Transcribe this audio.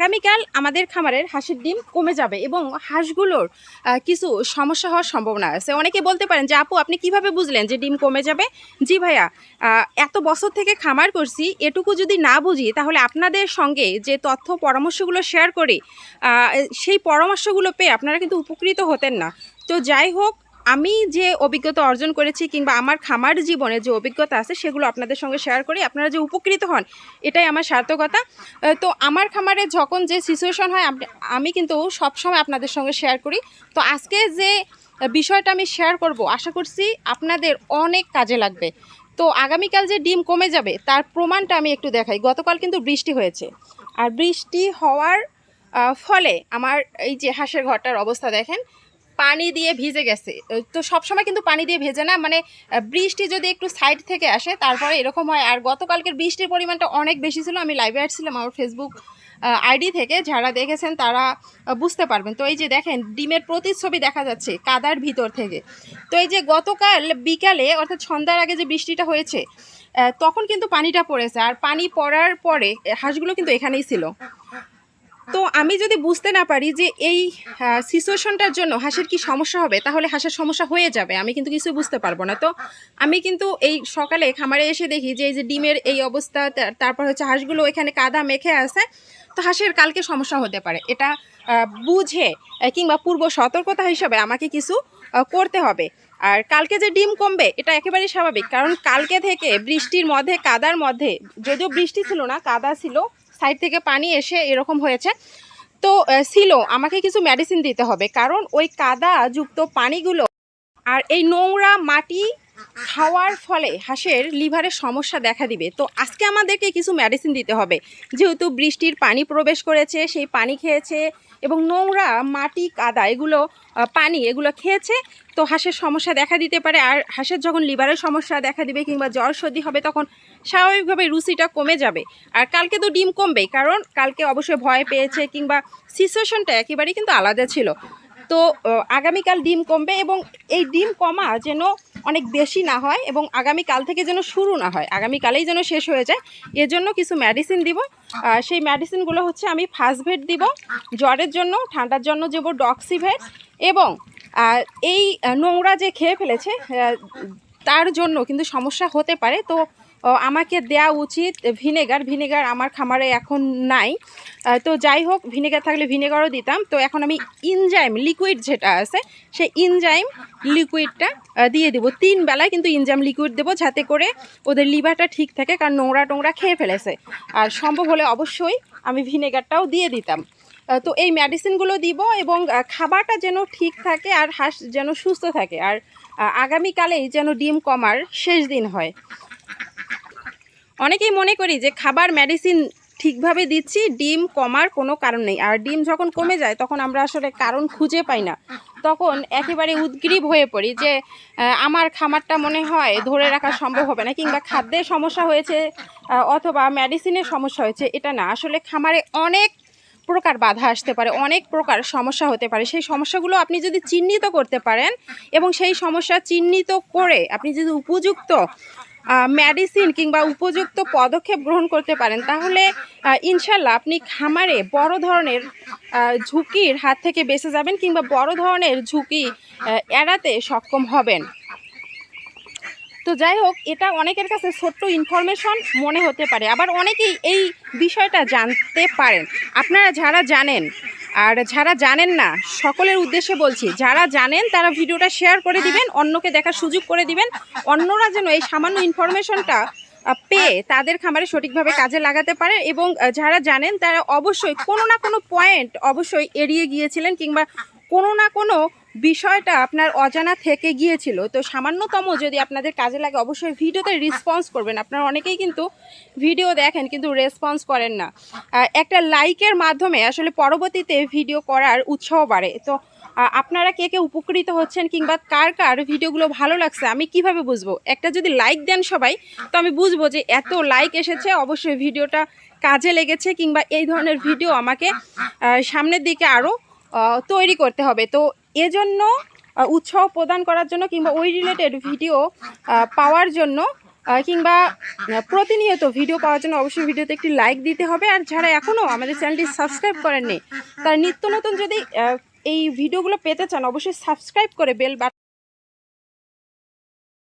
আগামীকাল আমাদের খামারের হাঁসের ডিম কমে যাবে এবং হাঁসগুলোর কিছু সমস্যা হওয়ার সম্ভাবনা আছে। অনেকে বলতে পারেন যে, আপু, আপনি কীভাবে বুঝলেন যে ডিম কমে যাবে? জি ভাইয়া এত বছর থেকে খামার করছি, এটুকু যদি না বুঝি, তাহলে আপনাদের সঙ্গে যে তথ্য পরামর্শগুলো শেয়ার করি সেই পরামর্শগুলো পেয়ে আপনারা কিন্তু উপকৃত হতেন না। তো যাই হোক আমি যে অভিজ্ঞতা অর্জন করেছি কিংবা আমার খামার জীবনে যে অভিজ্ঞতা আছে, সেগুলো আপনাদের সঙ্গে শেয়ার করি। আপনারা যে উপকৃত হন, এটাই আমার সার্থকতা। তো আমার খামারে যখন যে সিচুয়েশন হয় আমি কিন্তু সবসময় আপনাদের সঙ্গে শেয়ার করি। তো আজকে যে বিষয়টা আমি শেয়ার করব, আশা করছি আপনাদের অনেক কাজে লাগবে। তো আগামীকাল যে ডিম কমে যাবে, তার প্রমাণটা আমি একটু দেখাই। গতকাল কিন্তু বৃষ্টি হয়েছে। আর বৃষ্টি হওয়ার ফলে আমার এই যে হাঁসের ঘরটার অবস্থা দেখেন পানি দিয়ে ভিজে গেছে। তো সবসময় কিন্তু পানি দিয়ে ভেজে না মানে বৃষ্টি যদি একটু সাইড থেকে আসে, তারপরে এরকম হয়। আর গতকালকের বৃষ্টির পরিমাণটা অনেক বেশি ছিল। আমি লাইভে আসছিলাম আমার ফেসবুক আইডি থেকে। যারা দেখেছেন তারা বুঝতে পারবেন। তো এই যে দেখেন, ডিমের প্রতিচ্ছবি দেখা যাচ্ছে কাদার ভিতর থেকে। তো এই যে গতকাল বিকালে, অর্থাৎ সন্ধ্যার আগে যে বৃষ্টিটা হয়েছে তখন কিন্তু পানিটা পড়েছে। আর পানি পড়ার পরে হাঁসগুলো কিন্তু এখানেই ছিল। তো আমি যদি বুঝতে না পারি যে এই সিচুয়েশনটার জন্য হাঁসের কি সমস্যা হবে, তাহলে হাঁসের সমস্যা হয়ে যাবে। আমি কিন্তু কিছু বুঝতে পারব না। তো আমি কিন্তু এই সকালে খামারে এসে দেখি যে এই যে ডিমের এই অবস্থা তারপর হচ্ছে হাঁসগুলো এখানে কাদা মেখে আছে। তো হাঁসের কালকে সমস্যা হতে পারে। এটা বুঝে কিংবা পূর্ব সতর্কতা হিসাবে আমাকে কিছু করতে হবে। আর কালকে যে ডিম কমবে, এটা একেবারেই স্বাভাবিক। কারণ কালকে থেকে বৃষ্টির মধ্যে, কাদার মধ্যে, যদিও বৃষ্টি ছিল না, কাদা ছিল সাইড থেকে পানি এসে এরকম হয়েছে। তো ছিল, আমাকে কিছু মেডিসিন দিতে হবে। কারণ ওই কাদা যুক্ত পানিগুলো আর এই নোংরা মাটি খাওয়ার ফলে হাঁসের লিভারের সমস্যা দেখা দিবে। তো আজকে আমাদেরকে কিছু মেডিসিন দিতে হবে। যেহেতু বৃষ্টির পানি প্রবেশ করেছে, সেই পানি খেয়েছে এবং নোংরা মাটি, কাদা, এগুলো পানি এগুলো খেয়েছে, তো হাঁসের সমস্যা দেখা দিতে পারে। আর হাঁসের যখন লিভারের সমস্যা দেখা দিবে কিংবা জ্বর সর্দি হবে, তখন স্বাভাবিকভাবে রুচিটা কমে যাবে। আর কালকে তো ডিম কমবেই, কারণ কালকে অবশ্যই ভয় পেয়েছে কিংবা সিচুয়েশনটা একেবারেই কিন্তু আলাদা ছিল। তো আগামীকাল ডিম কমবে এবং এই ডিম কমা যেন অনেক বেশি না হয় এবং আগামীকাল থেকে যেন শুরু না হয়। আগামীকালেই যেন শেষ হয়ে যায়। এজন্য কিছু মেডিসিন দিব। সেই মেডিসিনগুলো হচ্ছে আমি ফার্স্ট ভেট দিব, জ্বরের জন্য, ঠান্ডার জন্য দেব ডক্সিভেট এবং এই নোংরা যে খেয়ে ফেলেছে তার জন্য কিন্তু সমস্যা হতে পারে। তো আমাকে দেয়া উচিত ভিনেগার। ভিনেগার আমার খামারে এখন নাই। তো যাই হোক, ভিনেগার থাকলে ভিনেগারও দিতাম। তো এখন আমি ইনজাইম লিকুইড যেটা আছে, সেই ইনজাইম লিকুইডটা দিয়ে দেবো। তিন বেলায় কিন্তু ইনজাইম লিকুইড দেবো যাতে করে ওদের লিভারটা ঠিক থাকে, কারণ নোংরা টোংরা খেয়ে ফেলেছে। আর সম্ভব হলে অবশ্যই আমি ভিনেগারটাও দিয়ে দিতাম। তো এই মেডিসিনগুলো দিব এবং খাবারটা যেন ঠিক থাকে আর হাঁস যেন সুস্থ থাকে। আর আগামীকালেই যেন ডিম কমার শেষ দিন হয়। অনেকেই মনে করি যে খাবার মেডিসিন ঠিকভাবে দিচ্ছি, ডিম কমার কোনো কারণ নেই। আর ডিম যখন কমে যায়, তখন আমরা আসলে কারণ খুঁজে পাই না। তখন একেবারে উদ্গ্রীব হয়ে পড়ি যে আমার খামারটা মনে হয় ধরে রাখা সম্ভব হবে না, কিংবা খাদ্যের সমস্যা হয়েছে অথবা মেডিসিনের সমস্যা হয়েছে, এটা না। আসলে খামারে অনেক প্রকার বাধা আসতে পারে, অনেক প্রকার সমস্যা হতে পারে। সেই সমস্যাগুলো আপনি যদি চিহ্নিত করতে পারেন এবং সেই সমস্যা চিহ্নিত করে আপনি যদি উপযুক্ত মেডিসিন কিংবা উপযুক্ত পদক্ষেপ গ্রহণ করতে পারেন, তাহলে ইনশাল্লাহ আপনি খামারে বড় ধরনের ঝুঁকির হাত থেকে বেঁচে যাবেন কিংবা বড় ধরনের ঝুঁকি এড়াতে সক্ষম হবেন। তো যাই হোক, এটা অনেকের কাছে ছোট্ট ইনফরমেশন মনে হতে পারে। আবার অনেকেই এই বিষয়টা জানতে পারেন। আপনারা যারা জানেন আর যারা জানেন না, সকলের উদ্দেশ্যে বলছি, যারা জানেন তারা ভিডিওটা শেয়ার করে দিবেন, অন্যকে দেখার সুযোগ করে দিবেন। অন্যরা যেন এই সামান্য ইনফরমেশনটা পেয়ে তাদের খামারে সঠিকভাবে কাজে লাগাতে পারে এবং যারা জানেন তারা অবশ্যই কোনো না কোনো পয়েন্ট অবশ্যই এড়িয়ে গিয়েছিলেন কিংবা কোনো না কোনো বিষয়টা আপনার অজানা থেকে গিয়েছিল, তো সামান্যতম যদি আপনাদের কাজে লাগে অবশ্যই ভিডিওতে রেসপন্স করবেন। আপনারা অনেকেই কিন্তু ভিডিও দেখেন, কিন্তু রেসপন্স করেন না। একটা লাইকের মাধ্যমে আসলে পরবর্তীতে ভিডিও করার উৎসাহ বাড়ে। তো আপনারা কে কে উপকৃত হচ্ছেন কিংবা কার কার ভিডিওগুলো ভালো লাগছে, আমি কীভাবে বুঝব? একটা যদি লাইক দেন সবাই, তো আমি বুঝব যে এত লাইক এসেছে, অবশ্যই ভিডিওটা কাজে লেগেছে কিংবা এই ধরনের ভিডিও আমাকে সামনের দিকে আরও তৈরি করতে হবে। তো এজন্য উৎসাহ প্রদান করার জন্য কিংবা ওই রিলেটেড ভিডিও পাওয়ার জন্য কিংবা প্রতিনিয়ত ভিডিও পাওয়ার জন্য অবশ্যই ভিডিওতে একটি লাইক দিতে হবে। আর যারা এখনও আমাদের চ্যানেলটি সাবস্ক্রাইব করেননি, তারা নিত্য নতুন যদি এই ভিডিওগুলো পেতে চান, অবশ্যই সাবস্ক্রাইব করে বেল বাটন